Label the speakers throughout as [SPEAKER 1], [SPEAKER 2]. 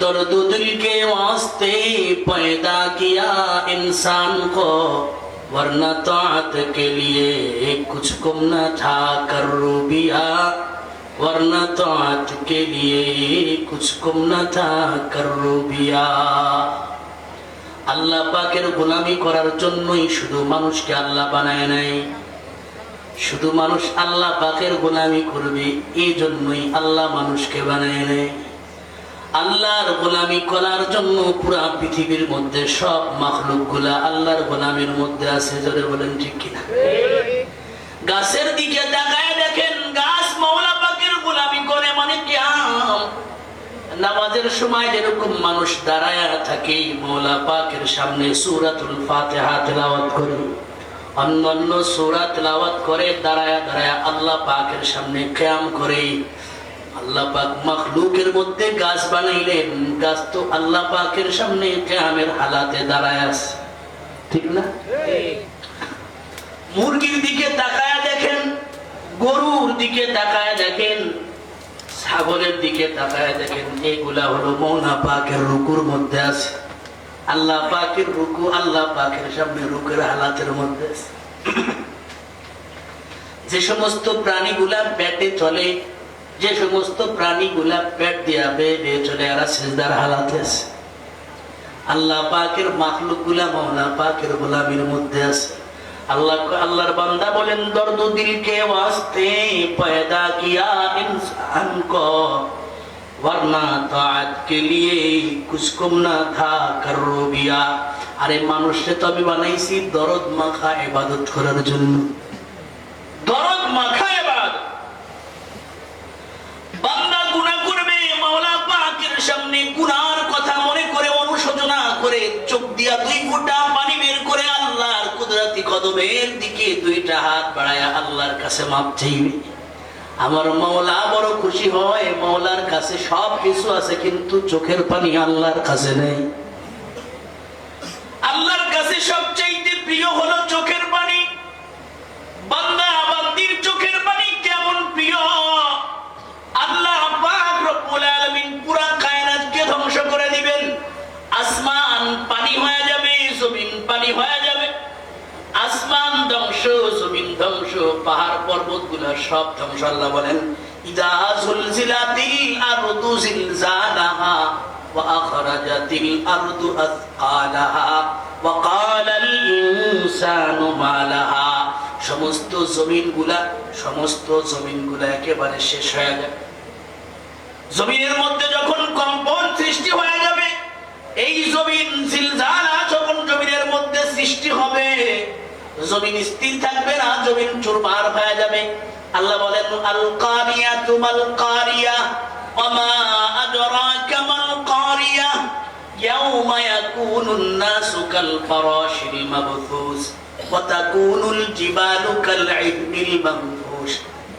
[SPEAKER 1] दर्द दिल के वास्ते पैदा किया इंसान को वरना तात के लिए कुछ कुम न था कर रूबिया वरना तात के लिए कुछ कुम न था कर रूबिया আল্লাহ পাকের গোলামি করার জন্যই শুধু মানুষকে আল্লাহ বানায় নাই শুধু মানুষ আল্লাহ পাকের গোলামি করবে এই জন্যই আল্লাহ মানুষকে বানায় নেয় আল্লাহর গোলামি করার জন্য পুরা পৃথিবীর মধ্যে সব মাখলুকগুলা আল্লাহর গোলামির মধ্যে আছে, জোরে বলেন ঠিক কিনা? গাছের দিকে তাকায় দেখেন, গাছ মৌলা পাকের গোলামি করে মানে কেমন নামাজের সময় যেরকম মানুষ দাঁড়ায় থাকে, মৌলা পাকের সামনে সুরাতুল ফাতিহা তেলাওয়াত করে। অন্যান্য সুরা তেলাওয়াত করে, দাঁড়ায় দাঁড়ায় আল্লাহ পাকের সামনে ক্যাম করে। আল্লাহ মখলুকের মধ্যে গাছ বানাইলেন। গাছ তো সামনে ক্যামের হালাতে দাঁড়ায় আছে। ঠিক না? মুরগির দিকে তাকায় দেখেন, গরুর দিকে তাকায় দেখেন দিকে তাকায় দেখেন এইগুলা হলো মৌনা পাকের রুকুর মধ্যে আছে। আল্লাহ পাকের রুকু আল্লাহ পাকের সামনে রুকের হালাতের মধ্যে আছে। যে সমস্ত প্রাণীগুলা পেটে চলে যে সমস্ত প্রাণীগুলা পেট দিয়া বেয়ে বেয়ে চলে এরা সিজদার হালাতে আছে আল্লাহ পাকের মাখলুক গুলা মৌলা পাকের গোলামির মধ্যে আছে আল্লাহ আল্লাহর বান্দা বলেন দর্দ দিল কে ওয়াস্তে पैदा किया इंसान को वरना ताअत के लिए कुछ कुम ना था कर बिया আরে মানুষকে তো আমি বানাইছি দরদ মাখা ইবাদত করার জন্য করে চোখ দিয়া দুই ফোঁটা পানি বের করে আল্লাহর কুদরতি কদমের দিকে দুইটা হাত বাড়ায় আল্লাহর কাছে মাপ চাইবে। আমার মাওলা বড় খুশি হয়, মাওলার কাছে সব কিছু আছে, কিন্তু চোখের পানি আল্লাহর কাছে নেই। আল্লাহর কাছে সবচাইতে প্রিয় হলো চোখের পানি। বান্দা বান্দির চোখের পানি কেমন প্রিয় আল্লাহ পাক রব্বুল আলামিন পুরা কায়নাতকে ধ্বংস করে দিবেন আসমান পানি হয়ে যাবে জমিন পানি হয়ে যাবে আসমান ধ্বংস জমিন ধ্বংস পাহাড় পর্বত সব ধ্বংস, আল্লাহ বলেন ক্বালাল ইনসানু মা সমস্ত সমস্ত জমিনগুলা একেবারে শেষ হয়ে যাবে। জমিনের মধ্যে যখন কম্পন সৃষ্টি হয়ে যাবে, এই জমিন জিলজালা যখন জমিনের মধ্যে সৃষ্টি হবে জমিন স্থির থাকবে না, জমিন চুরমার হয়ে যাবে। আল্লাহ বলেন আল কারিয়া তুমাল কারিয়া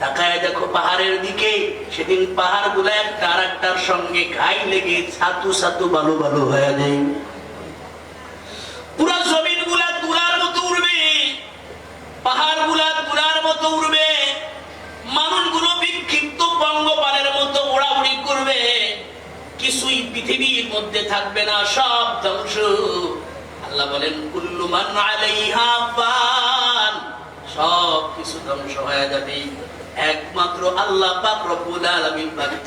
[SPEAKER 1] তাকায় দেখো পাহাড়ের দিকে, সেদিন পাহাড় একটা সঙ্গে ঘাই লেগে ছাতু ছাতু বালু বালু হয়ে যায়। পুরো জমিনগুলা তুলার মতো উড়বে পাহাড়গুলা মতো উড়বে বিক্ষিপ্ত পঙ্গপালের মতো উড়াউড়ি করবে, কিছুই পৃথিবীর মধ্যে থাকবে না, সব ধ্বংস। আল্লাহ বলেন, কুল্লু মান আলাইহা সব কিছু ধ্বংস হয়ে যাবে। একমাত্র আল্লাহ পাক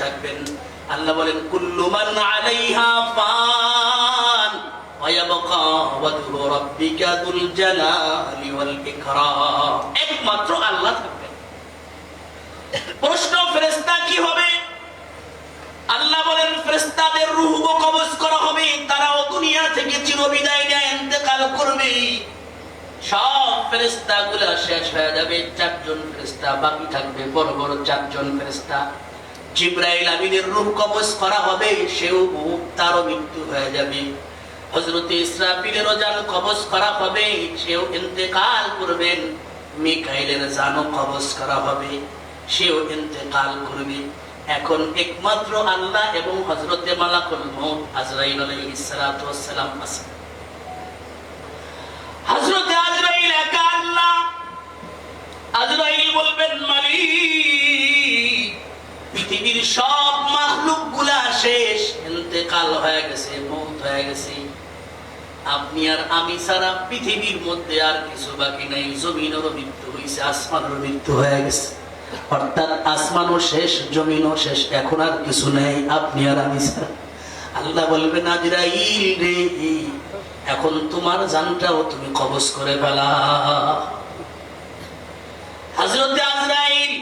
[SPEAKER 1] থাকবেন। আল্লাহ বলেন, কুল্লু মান আলাইহা জালালি ওয়াল একমাত্র আল্লাহ থাকবেন। প্রশ্ন ফেরেশতা কি হবে? আল্লাহ বলেন, ফেরেশতাদের রূহ কবজ করা হবে, তারাও দুনিয়া থেকে চিরবিদায় নিয়ে ইন্তেকাল করবে। সব ফেরেস্তা গুলা শেষ হয়ে যাবে, চারজন ফেরেস্তা বাকি থাকবে বড় বড় চারজন মুখ তারও মৃত্যু হয়ে যাবে। হজরত ইসরাফিলেরও জান কবজ করা হবে, সেও ইন্তেকাল করবেন মিকাইলের জানও কবজ করা হবে, সেও ইন্তেকাল করবে। এখন একমাত্র আল্লাহ এবং হজরতে মালাকুল মৌত আজরাইল আলাইহিস সালাতু ওয়াস আছে। হযরত পৃথিবীর সব মাখলুকগুলা শেষ, ইন্তেকাল হয়ে গেছে মৌত হয়ে গেছে। আপনি আর আমি সারা পৃথিবীর মধ্যে আর কিছু বাকি নাই। জমিনেরও মৃত্যু হয়েছে আসমানেরও মৃত্যু হয়ে গেছে। অর্থাৎ আসমানও শেষ, জমিনও শেষ, এখন আর কিছু নেই, আপনি আর আমি ছাড়া। আল্লাহ বলবেন, আজরাইল রে, এখন তোমার জানটাও তুমি কবজ করে ফেলা। হজরতে আজরাইল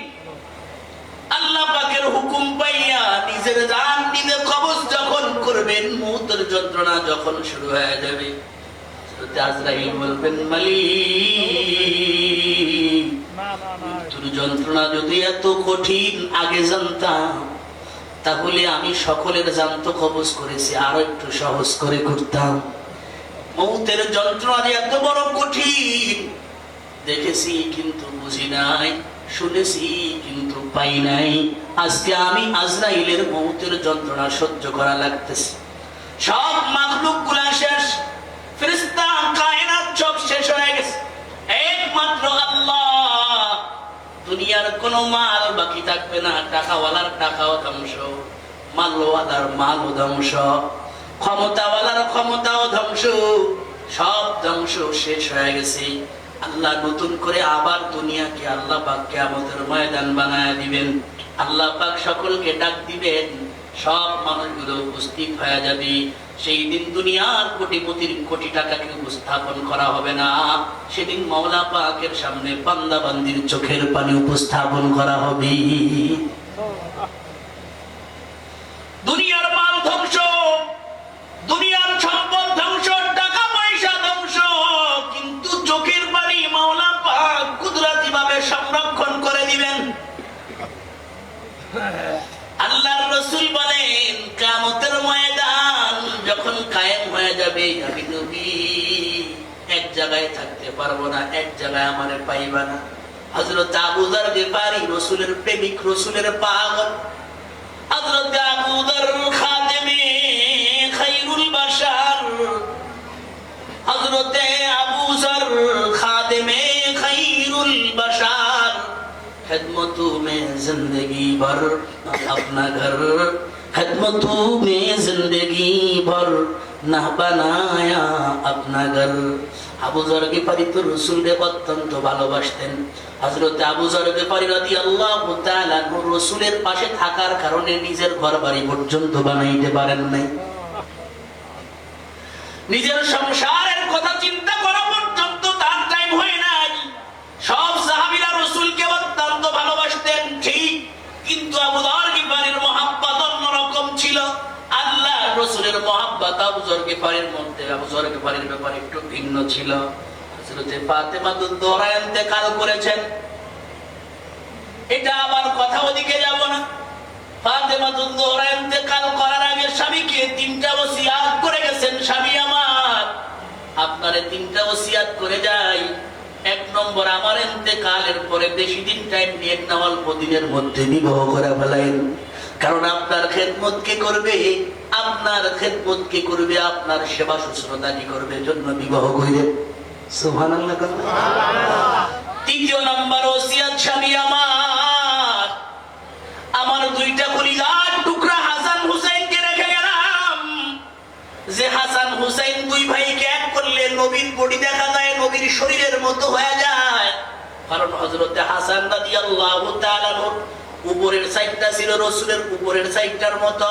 [SPEAKER 1] আল্লাহ পাকের হুকুম পাইয়া নিজের জান কবজ যখন করবেন যন্ত্রণা যখন শুরু হয়ে যাবে। আগে জানতাম। তাহলে আমি সকলের জান্ত কবজ করেছি, আরও একটু সহজ করে করতাম। মৌতের যন্ত্রণা যে এত বড় কঠিন, দেখেছি কিন্তু বুঝি নাই, শুনেছি কিন্তু পাই নাই। আজকে আমি আজরাইলের মৌতের যন্ত্রণা সহ্য করা লাগতেছে। সব মাখলুকগুলা শেষ। ফেরেশতা কায়নাত সব শেষ হয়ে গেছে। একমাত্র আল্লাহ। দুনিয়ার কোনো মাল বাকি থাকবে না। টাকাওয়ালার টাকাও ধ্বংস। মালওয়ালার মালও ধ্বংস। ক্ষমতাওয়ালার ক্ষমতাও ধ্বংস। সব ধ্বংস শেষ হয়ে গেছে। আল্লাহ নতুন করে আবার দুনিয়াকে আল্লাহ পাককে আমাদের ময়দান বানায় দিবেন। আল্লাহ পাক সকলকে ডাক দিবেন, সব মানুষগুলো উপস্থিত হয়ে যাবে। সেই দিন দুনিয়ার কোটিপতির কোটি টাকাকে উপস্থাপন করা হবে না। সেদিন মাওলা পাকের সামনে বান্দা বান্দির চোখের পানি উপস্থাপন করা হবে। রসুল বলেন কামতের ময়দান যখন কায়েম হয়ে যাবে, আমি নবী, এক জায়গায় থাকতে পারব না, এক জায়গায় আমার পাইবা না। হজরত আবুদার ব্যাপারী রসুলের প্রেমিক, রসুলের পাগল खिदमतों में जिंदगी भर अपना घर खिदमतों में जिंदगी भर न बनाया अपना घर আবু জর গেফারি তো রসুলকে অত্যন্ত ভালোবাসতেন হজরত আবু জর গেফারি রাদি আল্লাহ রসুলের পাশে থাকার কারণে নিজের ঘর বাড়ি পর্যন্ত বানাইতে পারেন নাই নিজের সংসারের কথা চিন্তা করা পর্যন্ত তার টাইম হয় নাই সব সাহাবিরা অত্যন্ত ভালোবাসতেন, ঠিক। কিন্তু আবুদার গিফারের মহাব্বত অন্যরকম ছিল। আল্লাহ রসুলের মহাব্বত আবুজর গিফারের মধ্যে আবুজর গিফারের একটু ভিন্ন ছিল। এটা কথা যাব না। তিনটা ওসিয়াত করে আমার। আপনারে তিনটা ওসিয়াত করে যাই। এক নম্বর, আমার এতেকালের পরে বেশি দিন টাইম নিয়ে না অল্প মধ্যে বিবাহ করে ফেলাইন কারণ আপনার খেদমত কে করবে? আপনার খেদমত কে করবে? আপনার সেবা শুশ্রূষা কি করবে? জন্য বিবাহ করিলেন তৃতীয় নম্বর ওসিয়াত আমার দুইটা কলিজার টুকরা হাসান হুসাইনকে রেখে গেলাম। যে হাসান হুসাইন দুই ভাইকে নবীর বডি দেখা যায়, নবীর শরীরের মতো হয়ে যায়। কারণ হজরতে হাসান তাআলা উপরের সাইডটা ছিল রসুলের উপরের সাইডটার মতো।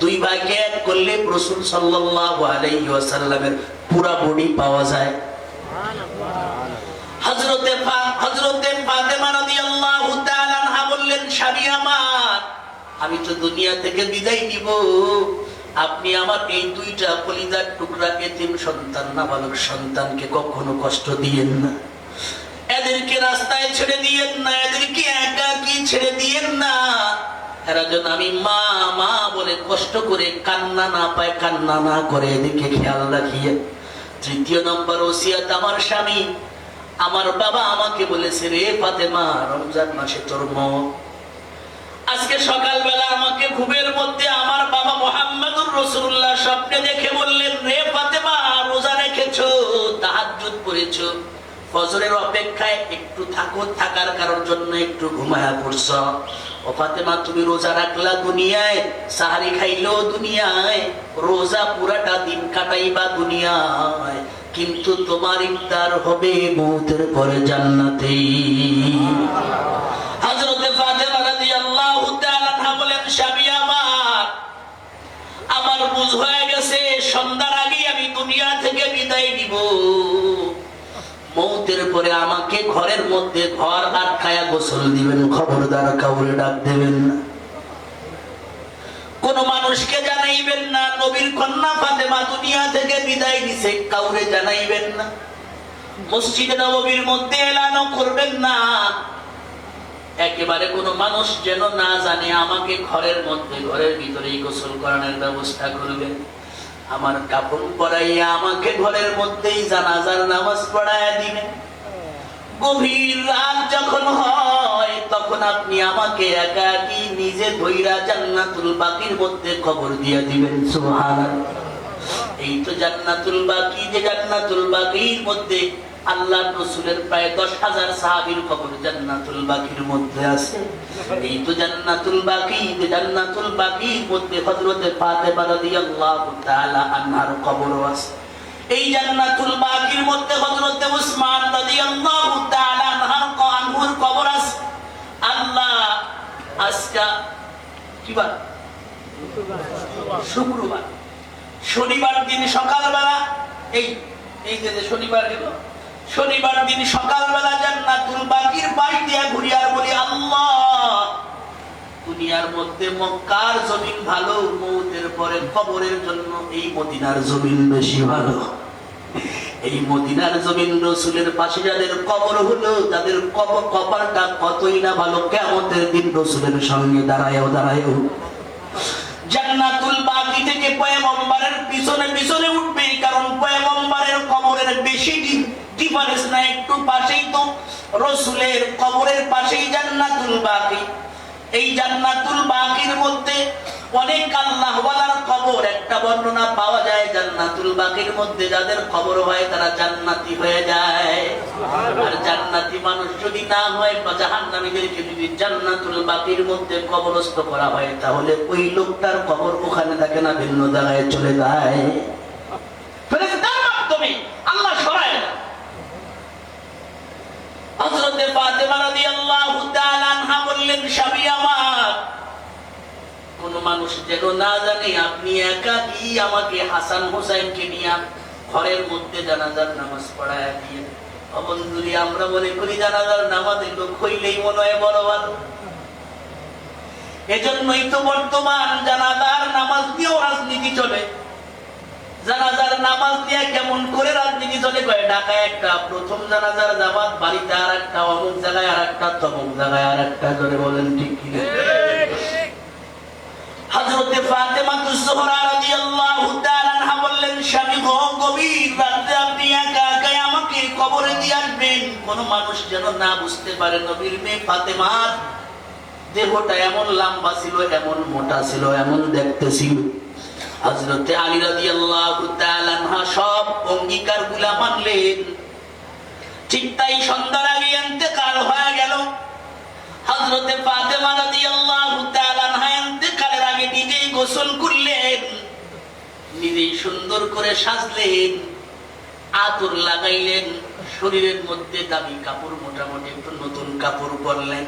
[SPEAKER 1] দুই এক করলে রসুল পুরা বডি পাওয়া যায়। হজরতে হজরতে বললেন, স্বামী আমার, আমি তো দুনিয়া থেকে বিদায় নিব। আপনি আমার এই দুইটা কলিজার টুকরা এতিম সন্তান না নাবালক সন্তানকে কখনো কষ্ট দিয়েন না। এদেরকে রাস্তায় ছেড়ে দিয়েন না, এদেরকে একাকি ছেড়ে দিয়েন না। আমি মা মা বলে কষ্ট করে কান্না না পায়, কান্না না করে এদিকে খেয়াল রাখিয়ে। তৃতীয় নম্বর ওসিয়াত আমার স্বামী আমার বাবা আমাকে বলেছে, রে ফাতেমা, রমজান মাসে তোর আজকে সকালবেলা আমাকে ঘুমের মধ্যে আমার বাবা মোহাম্মদুর রসুল্লাহ স্বপ্নে দেখে বললেন, রে ফাতেমা, রোজা রেখেছো, তাহাজ্জুদ পড়েছো, ফজরের অপেক্ষায় একটু থাকো, থাকার কারোর জন্য একটু ঘুমায়া পড়ছ। ও ফাতেমা, তুমি রোজা রাখলা দুনিয়ায়, সাহারি খাইলো দুনিয়ায়, রোজা পুরাটা দিন কাটাইবা দুনিয়ায়। কিন্তু তোমার ইফতার হবে মৌতের পরে জান্নাতে বলেন, স্বামী আমার আমার গেছে, সন্ধ্যার আমি থেকে বিদায় নিব। মৌতের পরে আমাকে ঘরের মধ্যে ঘর আটকায়া গোসল দিবেন, খবরদার কাউরে ডাক দেবেন না। কোন মানুষকে জানাইবেন না, নবীর কন্যা ফাতেমা দুনিয়া থেকে বিদায় দিছে কাউরে জানাইবেন না। মসজিদে নবীর মধ্যে এলানো করবেন না। একেবারে কোনো মানুষ যেন না জানে, আমাকে ঘরের মধ্যে, ঘরের ভিতরেই গোসল করানোর ব্যবস্থা করবেন আমার কাপড় পরাইয়া আমাকে ঘরের মধ্যেই জানাজার নামাজ পড়াইয়া দিবেন গভীর যখন হয়, তখন আপনি আমাকে একাকি নিজে ধৈরা জান্নাতুল বাকির মধ্যে খবর দিয়ে দিবেন? সুবহানাল্লাহ। এই তো জান্নাতুল বাকি, যে জান্নাতুল বাকির মধ্যে আল্লাহ রসুলের প্রায় দশ হাজার সাহাবির খবর জান্নাতুল বাকির মধ্যে আছে। এই তো জান্নাতুল বাকি জান্নাতুল বাকির মধ্যে হযরতে ফাতেমা রাদিয়াল্লাহু তাআলা আনহার কবর আছে। এই জান্নাতুল বাকির মধ্যে হযরতে উসমান রাদিয়াল্লাহু তাআলা আনহার ক- আনহুর কবর আছে। আল্লাহ আজকা কি বার শুক্রবার। শনিবার দিন সকালবেলা, এই এই যে শনিবার গেল, শনিবার দিন সকালবেলা জান্নাতুল বাকির পাশ দিয়া ঘুরিয়ার বলি, আল্লাহ দুনিয়ার মধ্যে মক্কার জমিন ভালো, মৌতের পরে খবরের জন্য এই মদিনার জমিন বেশি ভালো। এই মদিনার জমিন রসুলের পাশে যাদের কবর হলো, তাদের কপালটা কতই না ভালো কেমতের দিন রসুলের সঙ্গে দাঁড়ায়ও দাঁড়ায়ও। জান্নাতুল বাকি থেকে পয়গম্বরের পিছনে পিছনে উঠবে, কারণ পয়গম্বরের কবরের বেশি না, একটু পাশেই তো রসুলের কবরের পাশেই জান্নাতুল বাকি। এই জান্নাতুল বাকির মধ্যে অনেক আল্লাহ ওয়ালার কবর একটা বর্ণনা পাওয়া যায় জান্নাতুল বাকির মধ্যে যাদের খবর হয় তারা জান্নাতি হয়ে যায়। আর জান্নাতি মানুষ যদি না হয় বা জাহান্নামীদেরকে যদি জান্নাতুল বাকির মধ্যে কবরস্থ করা হয় তাহলে ওই লোকটার খবর ওখানে থাকে না ভিন্ন জায়গায় চলে যায়। ফেরেশতার মাধ্যমে আল্লাহ সরায় না হযরতে ফাতেমা রাদিয়াল্লাহু তাআলা আনহা বললেন, স্বামী আমার, কোন মানুষ যেন না জানে আপনি একাকি আমাকে হাসান হোসেনকে নিয়ে ঘরের মধ্যে জানাজার নামাজ পড়ায় দিয়ে? অবন্ধুরি আমরা মনে করি জানাজার নামাজের লোক হইলেই মনে হয় বড় ভালো। এজন্যই তো বর্তমান জানাজার নামাজ দিয়েও রাজনীতি চলে। জানাজার নামাজ দিয়ে কেমন করে রাজনীতি চলে কয় ঢাকায় একটা, প্রথম জানাজার জামাত বাড়িতে আর একটা অমুক জায়গায় আর একটা তমুক জায়গায় আর একটা করে বলেন ঠিক কি ফাতেমা তুজোহরা রাদিয়াল্লাহু তাআলা বললেন, স্বামী গো, গভীর রাতে আপনি একা একাই আমাকে কবরে দিয়ে আসবেন? কোন মানুষ যেন না বুঝতে পারে, নবীর মেয়ে ফাতেমার দেহটা এমন লম্বা ছিল, এমন মোটা ছিল, এমন দেখতে ছিল। হযরতে আলী তাআলা আনহা সব অঙ্গীকারগুলা মানলেন। ঠিক তাই সন্ধ্যার আগে ইন্তেকাল হয়ে গেল। হযরতে ফাতেমা রাদিয়াল্লাহু তাআলা আনহা ইন্তেকালের আগে নিজেই গোসল করলেন, নিজেই সুন্দর করে সাজলেন, আতর লাগাইলেন, শরীরের মধ্যে দামি কাপড়, মোটামুটি একটু নতুন কাপড় পরলেন।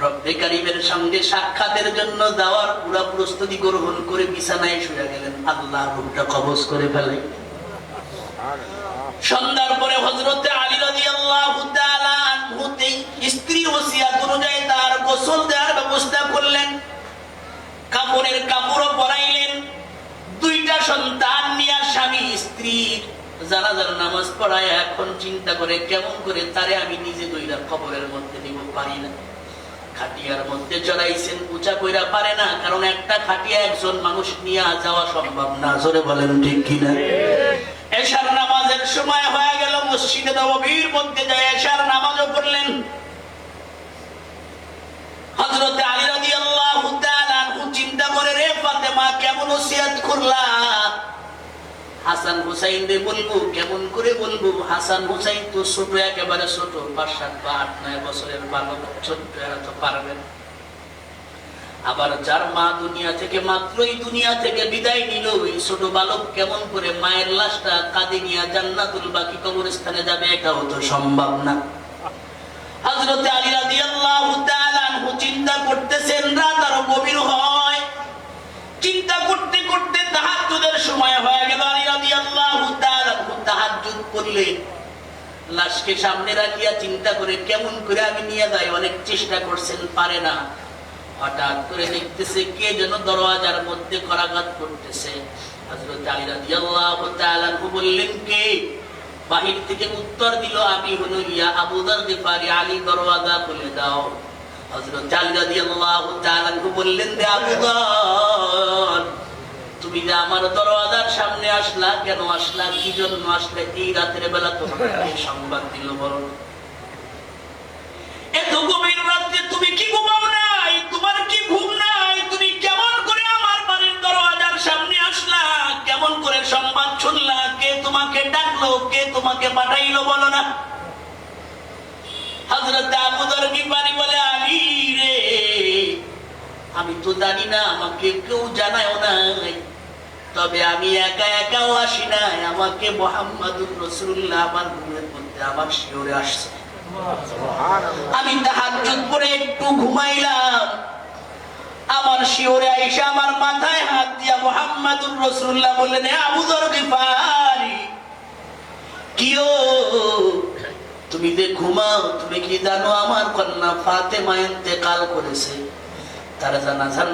[SPEAKER 1] রব্বে কারিমের সঙ্গে সাক্ষাতের জন্য যাওয়ার পুরা প্রস্তুতি গ্রহণ করে বিছানায় শুয়ে গেলেন। আল্লাহ রূপটা কবজ করে ফেলে। সন্ধ্যার পরে হজরতে আলী তাআলা আনহুতে স্ত্রী ওসিয়াত অনুযায়ী তার গোসল দেওয়ার ব্যবস্থা করলেন। কাপড়ের কাপড়ও পরাইলেন। দুইটা সন্তান নিয়ে স্বামী স্ত্রী যারা যারা নামাজ পড়ায়। এখন চিন্তা করে কেমন করে তারে আমি নিজে দুইটা খবরের মধ্যে নিব পারি না। খাটিয়ার মধ্যে চড়াইছেন, উঁচা কইরা পারে না, কারণ একটা খাটিয়া একজন মানুষ নিয়ে যাওয়া সম্ভব না। জোরে বলেন ঠিক কিনা? এশার নামাজের সময় হয়ে গেল, মসজিদে নববীর মধ্যে যায় এশার নামাজও পড়লেন। হযরতে আলী রাদিয়াল্লাহু ফাতেমা, কেমন ওসিয়াত করলা? হাসান হুসাইন রে বলব, কেমন করে বলব? হাসান হুসাইন তো ছোট, একেবারে ছোট। পাঁচ সাত বা আট, নয় বছরের বালক, ছোট্ট, এরা তো পারবেন আবার যার মা দুনিয়া থেকে, মাত্রই দুনিয়া থেকে বিদায় নিল ওই ছোট বালক কেমন করে মায়ের লাশটা কাঁদে নিয়ে জান্নাতুল বাকি কবরস্থানে যাবে, এটাও তো সম্ভব না। হযরত আলী রাদিয়াল্লাহু তাআলা চিন্তা করতেছেন, রাত আরও গভীর হয়। চিন্তা করতে করতে তাহাজ্জুদের সময় হয়ে গেল। আলী রাদিয়াল্লাহু তাআলা আনহু তাহাজ্জুদ করলেন লাশকে সামনে রাখিয়া চিন্তা করে কেমন করে আমি নিয়ে যাই, অনেক চেষ্টা করছেন, পারে না। হঠাৎ করে দেখতেছে কে যেন দরওয়াজার মধ্যে করাঘাত করতেছে। হযরত আলী বললেন, কে? বাহির থেকে উত্তর দিল, আমি হলো ইয়া আবু দর গিফারি আলী দরওয়াজা খুলে দাও। তুমি যে আমার দরওয়াজার সামনে আসলা, কেন আসলা? কি জন্য আসলে? এই রাতের বেলা তোমাকে সংবাদ দিল বলো? এত গভীর রাত্রে তুমি কি ঘুমাও নাই? তোমার কি ঘুম নাই? তুমি কেমন করে আমার বাড়ির দরওয়াজার সামনে আসলা? কেমন করে সংবাদ শুনলা? কে তোমাকে ডাকলো? কে তোমাকে পাঠাইলো বলো না? হযরত আবু দর গিফারি বলে আলী রে আমি তো জানি না আমাকে কেউ জানায়ও নাই তবে আমি একা একাও আসি নাই আমাকে মোহাম্মদুর রসুল্লাহ আমার ঘুমের মধ্যে আমার শিওরে আসছে। আমি করে একটু ঘুমাইলাম। আমার শিওরে আইসা আমার মাথায় হাত দিয়া মোহাম্মদুর রসুল্লাহ বললেন হে আবু দর গিফারি কিও তুমি যে ঘুমাও, তুমি কি জানো আমার কন্যা ফাতেমা ইন্তেকাল করেছে? তার জানাজার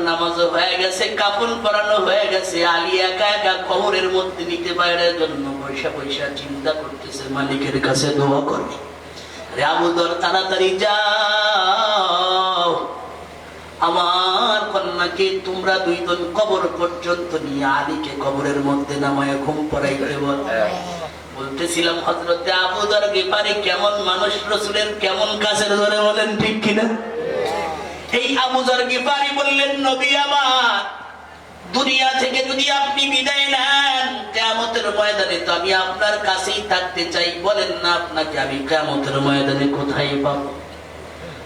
[SPEAKER 1] হয়ে গেছে পরানো হয়ে গেছে। আলী একা একা মধ্যে নিতে জন্য পয়সা পয়সা চিন্তা করতেছে, মালিকের কাছে দোয়া করবে রে আবুদর তাড়াতাড়ি যাও। আমার কন্যাকে তোমরা দুইজন কবর পর্যন্ত নিয়ে আলীকে কবরের মধ্যে নামায় ঘুম পড়াইতে বল। বলতেছিলাম হজরতে আবুদর গেপারে কেমন মানুষ রসুলের কেমন কাছের ধরে বলেন, ঠিক কিনা? এই আবুদর গেপারি বললেন, নবী আমার, দুনিয়া থেকে যদি আপনি বিদায় নেন কেমতের ময়দানে তো আমি আপনার কাছেই থাকতে চাই। বলেন না আপনাকে, আমি কেমতের ময়দানে কোথায় পাবো?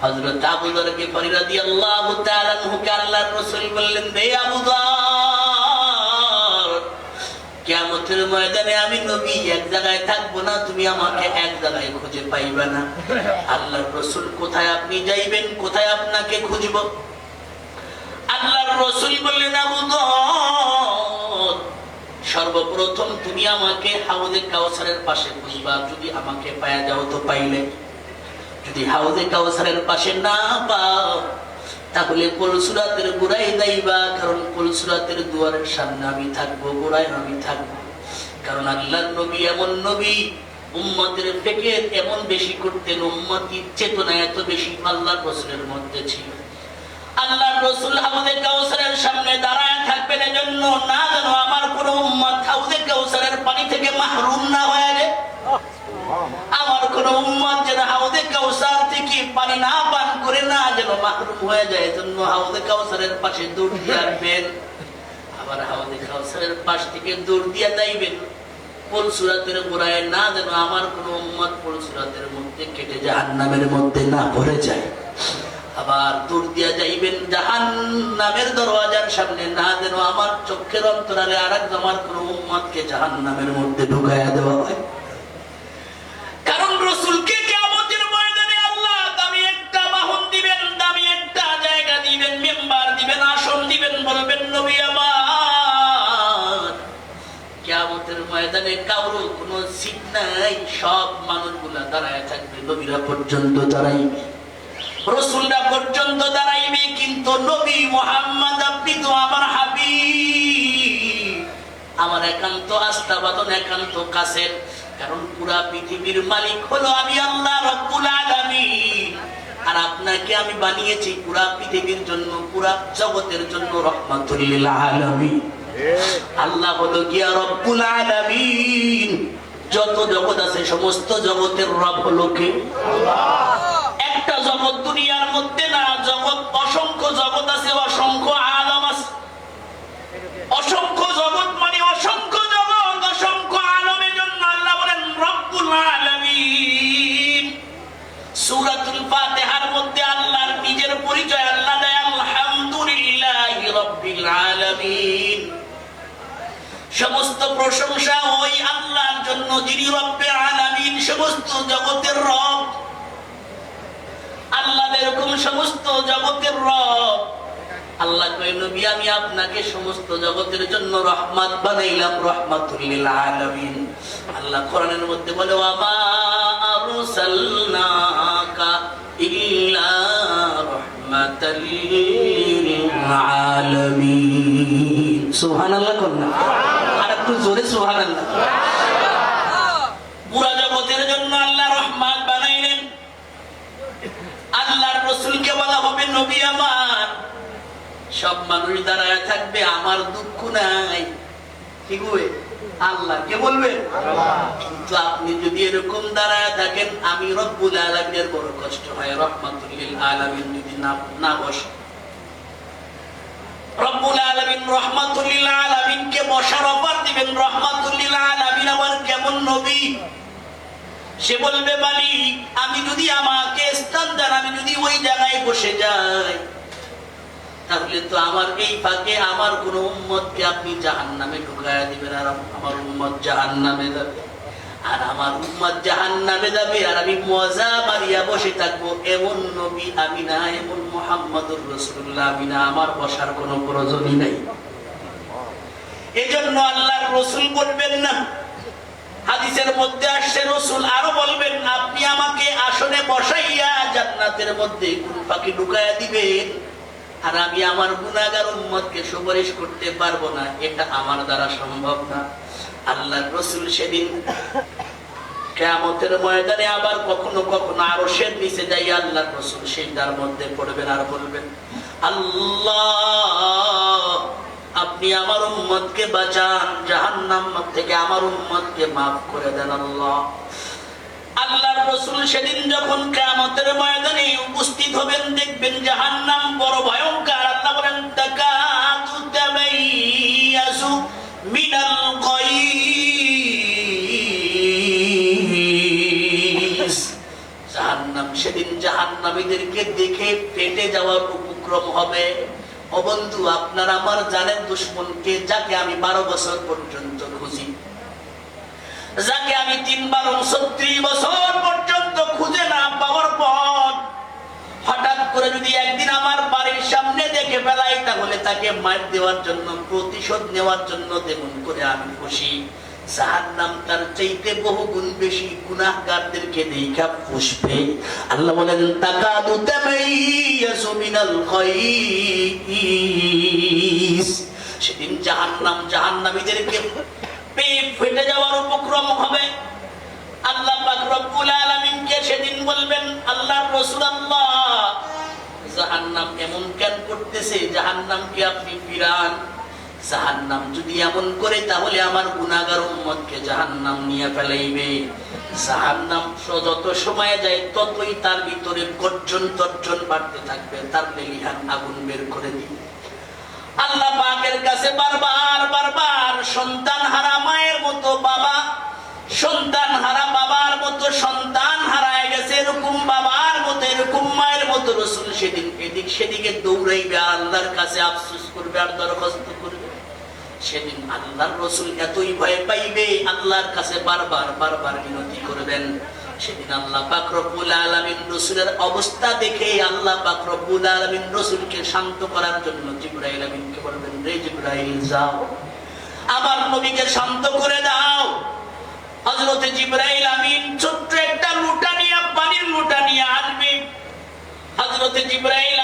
[SPEAKER 1] হযরত আবু যর গিফারি রাদিয়াল্লাহু তাআলা আনহুকে আল্লাহর রাসূল বললেন, হে আবু ময়দানে আমি নবী, এক জায়গায় থাকব না, তুমি আমাকে এক জায়গায় খুঁজে পাইবে না। আল্লাহর রাসূল কোথায় আপনি যাইবেন, কোথায় আপনাকে খুঁজব? আল্লাহর রাসূল বললেন, আবু সর্বপ্রথম তুমি আমাকে হাউজে কাউসারের পাশে খুঁজবা, যদি আমাকে পায়া যাও তো পাইলে। যদি হাউজে কাউসারের পাশে না পাও, তাহলে কলসুরাতের গোড়ায় যাইবা, কারণ কলসুরাতের দুয়ারের সামনে আমি থাকব গোড়ায় আমি থাকব। কারণ আল্লাহর নবী এমন নবী, উম্মতের ফেকে এমন বেশি করতেন উম্মতি চেতনা এত বেশি আল্লাহর রসুলের মধ্যে ছিল। আল্লাহর রসুল হাউজে কাউসারের সামনে দাঁড়ায় থাকবেন এজন্য না যেন আমার কোন উম্মত হাউজে কাউসারের পানি থেকে মাহরুম না হয়ে যায়। আমার কোন উম্মত যেন হাউদে কাউসার থেকে পানি না পান করে না যেন মাহরুম হয়ে যায়, এজন্য হাউদে কাউসারের পাশে দৌড় দিয়ে আসবেন। আবার আমার দরওয়াজার সামনে, না যেন আমার চোখের অন্তরালে আর এক আমার কোন জাহান নামের মধ্যে ঢুকাইয়া দেওয়া হয়। কারণ রসুলকে কেমতের ময়দানে আল্লাহ দামি একটা বাহন দিবেন দামি একটা জায়গা দিবেন মেম্বার, দিবেন আসন, দিবেন বলবেন নবী আমার। কেমতের ময়দানে কারও কোনো সিট নাই, সব মানুষগুলা দাঁড়ায় থাকবে, নবীরা পর্যন্ত দাঁড়াইবে। রসুলরা পর্যন্ত দাঁড়াইবে, কিন্তু নবী মোহাম্মদ, আপনি তো আমার হাবিব। আমার একান্ত আস্থা বাদন একান্ত কাছের, কারণ পুরা পৃথিবীর মালিক হলো আমি আল্লাহ রব্বুল আলামিন। আর আপনাকে আমি বানিয়েছি পুরা পৃথিবীর জন্য, পুরা জগতের জন্য আল্লাহ হলো গিয়া যত জগৎ আছে, সমস্ত জগতের রব হলো কে? একটা জগৎ দুনিয়ার মধ্যে না, জগৎ অসংখ্য জগৎ আছে, অসংখ্য আলম আছে। অসংখ্য জগৎ মানে অসংখ্য জগৎ, অসংখ্য আলমের জন্য আল্লাহ বলেন, রব্বুল আলামিন। সূরাতুল ফাতিহার মধ্যে আল্লাহর নিজের পরিচয় আল্লাহ দেয়, আলহামদুলিল্লাহি রাব্বিল আলামিন। সমস্ত প্রশংসা ওই আল্লাহর জন্য, যিনি রব্বে আলামিন, সমস্ত জগতের রব। আল্লাহ এরকম সমস্ত জগতের রব। আল্লাহ কয়, নবী, আমি আপনাকে সমস্ত জগতের জন্য রহমত বানাইলাম, রহমাতুল্লিল আলামিন। আল্লাহ কোরআনের মধ্যে বলে আমা আরসালনা বানাইলেন। আল্লাহর রসুলকে বলা হবে নবী আমার। সব মানুষ দাঁড়ায় থাকবে, আমার দুঃখ নাই। ঠিক আল্লাহ কে কিন্তু আপনি যদি এরকম দাঁড়ায় থাকেন, আমি রব্বুল বড় কষ্ট হয়। রহমাতুল্লিল আলমিন যদি না না বসে। রব্বুল আলমিন রহমাতুল্লিল বসার দিবেন। রহমাতুল্লিল আলমিন আমার কেমন নবী? সে বলবে, মালিক, আমি যদি আমাকে স্থান দেন, আমি যদি ওই জায়গায় বসে যাই তাহলে তো আমার এই ফাঁকে আমার কোন উম্মতকে আপনি জাহান নামে ঢুকাইয়া দিবেন, আর আমার উম্মত জাহান নামে যাবে। আর আমার উম্মত জাহান নামে যাবে, আর আমি মজা মারিয়া বসে থাকব। এমন নবী আমি না এমন মোহাম্মদুর রসুল্লাহ আমি না আমার বসার কোনো প্রয়োজনই নাই। এজন্য আল্লাহর রসুল বলবেন না। হাদিসের মধ্যে আসছে, রসুল আরও বলবেন, আপনি আমাকে আসনে বসাইয়া জান্নাতের মধ্যে কোন পাখি ঢুকাইয়া দিবেন? আর আমি আমার গুণাগার উম্মতকে সুপারিশ করতে পারব না, এটা আমার দ্বারা সম্ভব না। আল্লাহ রসুল সেদিন কেয়ামতের ময়দানে আবার কখনো কখনো আরও সে নিচে যাই আল্লাহ রসুল সেটার মধ্যে পড়বেন আর বলবেন, আল্লাহ, আপনি আমার উম্মতকে বাঁচান, জাহান্নাম থেকে আমার উম্মতকে মাফ করে দেন আল্লাহ। আল্লাহর রসুল সেদিন যখন কিয়ামতের ময়দানে উপস্থিত হবেন, দেখবেন জাহান্নাম বড় ভয়ঙ্কর। আল্লাহ বলেন দেখে উপক্রম হবে। আপনার আমার জানেন দুশ্মনকে, যাকে আমি বারো বছর পর্যন্ত যাকে আমি তিন বারো ছত্রিশ বছর পর্যন্ত খুঁজে না পাওয়ার পর হঠাৎ করে যদি একদিন আমার বাড়ির সামনে দেখে ফেলাই তাহলে তাকে মার দেওয়ার জন্য, প্রতিশোধ নেওয়ার জন্য তেমন করে আমি খুশি। সেদিন জাহান্নাম জাহান্নামীদেরকে ফেটে যাওয়ার উপক্রম হবে। এমন করে, তাহলে আমার জাহান্নাম নিয়ে ফেলাইবে। জাহান্নাম যত সময় যায়, ততই তার ভিতরে গর্জন তর্জন বাড়তে থাকবে, তার লেলিহান আগুন বের করে দিবে। আল্লাহ পাকের কাছে বারবার বারবার সন্তান হারা মায়ের মতো বাবা, সন্তান হারা বাবার মতো সন্তান হারায় গেছে, এরকম বাবার মতো, এরকম মায়ের মতো রসুল সেদিন এদিক সেদিকে দৌড়াইবে আর আল্লাহর কাছে আফসোস করবে আর দরখাস্ত করবে। সেদিন আল্লাহর রসুল এতই ভয় পাইবে, আল্লাহর কাছে বারবার বারবার মিনতি করবেন। সেদিন আল্লাহ পাক রব্বুল আলামিন রসুলের অবস্থা দেখে আল্লাহ পাক রব্বুল আলামিন রসুলকে শান্ত করার জন্য বলবেন, রে যাও। আমার নবীকে শান্ত করে দাও।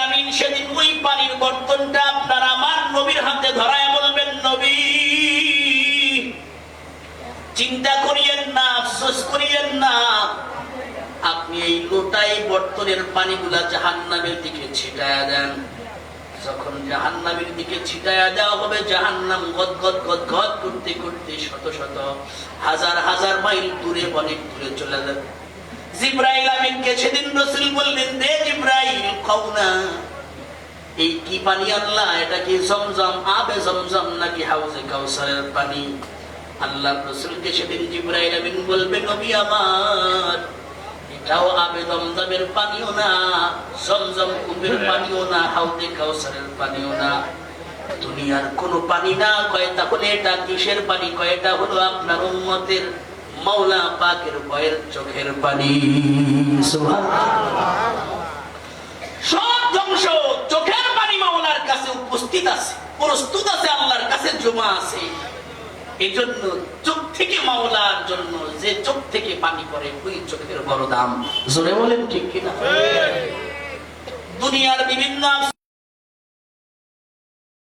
[SPEAKER 1] আমিন সেদিন ওই পানির বর্তনটা আপনার আমার নবীর হাতে ধরায় বলবেন, নবী, চিন্তা করিয়েন আফসোস করিয়েন না। আপনি এই লোটাই বর্তনের পানিগুলা জাহান্নামের দিকে ছিটায়া দেন। যখন জাহান্নামের দিকে ছিটায়া দেওয়া হবে, জাহান্নাম গদ গদ গদ গদ করতে করতে শত শত হাজার হাজার মাইল দূরে, অনেক দূরে চলে যাবে। জিব্রাইল আমিনকে সেদিন রসুল বললেন দে জিব্রাইল কও না। এই কি পানি আল্লাহ? এটা কি জমজম, আবে জমজম নাকি হাউজে কাউসারের পানি? আল্লাহ রসুলকে সেদিন জিব্রাইল আমিন বলবে নবী আমার এটাও আবে জমজমের পানিও না জমজম কুপের পানিও না হাউজে কাউসারের পানিও না। দুনিয়ার কোনো পানি না কয় তাহলে এটা কিসের পানি কয় এটা হলো আপনার উম্মতের মাওলা পাকের ভয়ের চোখের পানি। সব ধ্বংস চোখের পানি মাওলার কাছে উপস্থিত আছে প্রস্তুত আছে আল্লাহর কাছে জমা আছে। এই জন্য চোখ থেকে মাওলার জন্য যে চোখ থেকে পানি করে ওই চোখের বড় দাম। জোরে বলেন ঠিক কিনা? দুনিয়ার বিভিন্ন